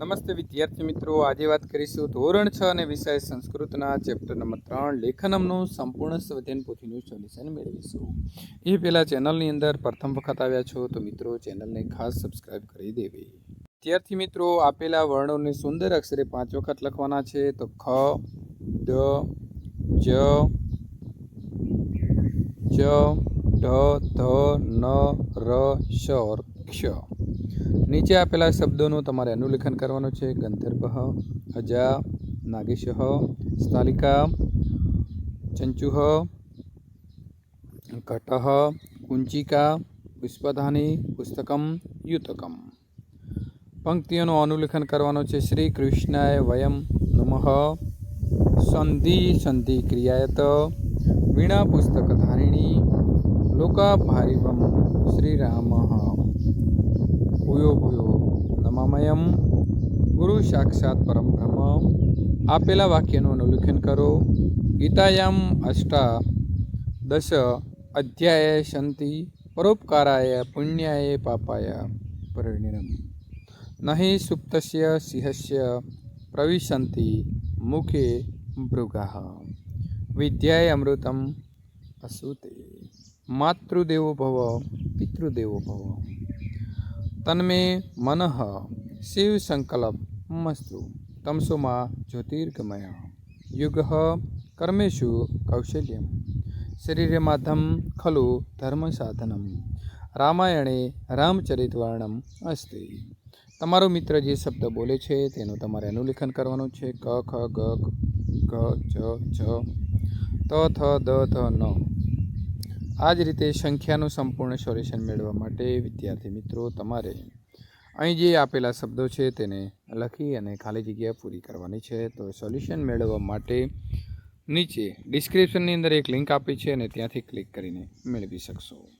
નમસ્તે વિદ્યાર્થી મિત્રો. આજે વાત કરીશું ધોરણ છ અને વિષય સંસ્કૃતના ચેપ્ટર નંબર ત્રણ, લેખનમનું સંપૂર્ણ સ્વધ્યન પોથીનું સોલ્યુશન મેળવીશું. એ પહેલાં ચેનલની અંદર પ્રથમ વખત આવ્યા છો તો મિત્રો ચેનલને ખાસ સબસ્ક્રાઇબ કરી દેવી. વિદ્યાર્થી મિત્રો, આપેલા વર્ણોને સુંદર અક્ષરે પાંચ વખત લખવાના છે તો ખ, દ, જ જ ઢ ધ, ન, ર, શ ક્ષ. નીચે આપેલા શબ્દોનું તમારે અનુલેખન કરવાનું છે. ગંધર્ભ અજા નાગેશ સ્થાલિકા, ચંચુહ કટહ કુંચિકા, પુષ્પધાની, પુસ્તકમ, યુતકમ. પંક્તિઓનું અનુલેખન કરવાનું છે. શ્રી કૃષ્ણાય વયમ નમઃ. સંધિ સંધિ ક્રિયાયત. વીણા પુસ્તક ધારિણી. લોકાભારિવમ શ્રીરામ ભૂયો ભૂયો. નમામયમ ગુરુ સાક્ષાત પરમ બ્રહ્મ આપેલા વાક્યનું અનુલેખન કરો. ગીતાયામ અષ્ટા દશ અધ્યાય સંતિ પરોપકારાય પુણ્યાય પાપાય પરિણિરમ નહીં સુપ્તસ્ય સિંહસ્ય પ્રવિશંતિ મુખે મૃગા વિદ્યાય અમૃતમ અસુતે. માતૃદેવો ભવ, પિતૃદેવો ભવ. તન્મે મનઃ શિવ સંકલ્પ મસ્તુ તમસોમાં જ્યોતિર્ગમય. યુગ કર્મેશુ કૌશલ્યમ. શરીરે માધમ ખલુ ધર્મ સાધનમ રામાયણે રામચરિતવર્ણમ અસ્તિ. તમારો મિત્ર જે શબ્દ બોલે છે તેનું તમારે અનુલેખન કરવાનું છે. ક, ખ, ગ ઘ જ છ ત, થ, દ, ધ, ન. આ જ રીતે સંખ્યાનું સંપૂર્ણ સોલ્યુશન મેળવવા માટે, વિદ્યાર્થી મિત્રો, તમારે અહીં જે આપેલા શબ્દો છે તેને લખી અને ખાલી જગ્યા પૂરી કરવાની છે. તો સોલ્યુશન મેળવવા માટે નીચે ડિસ્ક્રિપ્શનની અંદર એક લિંક આપી છે અને ત્યાંથી ક્લિક કરીને મેળવી શકશો.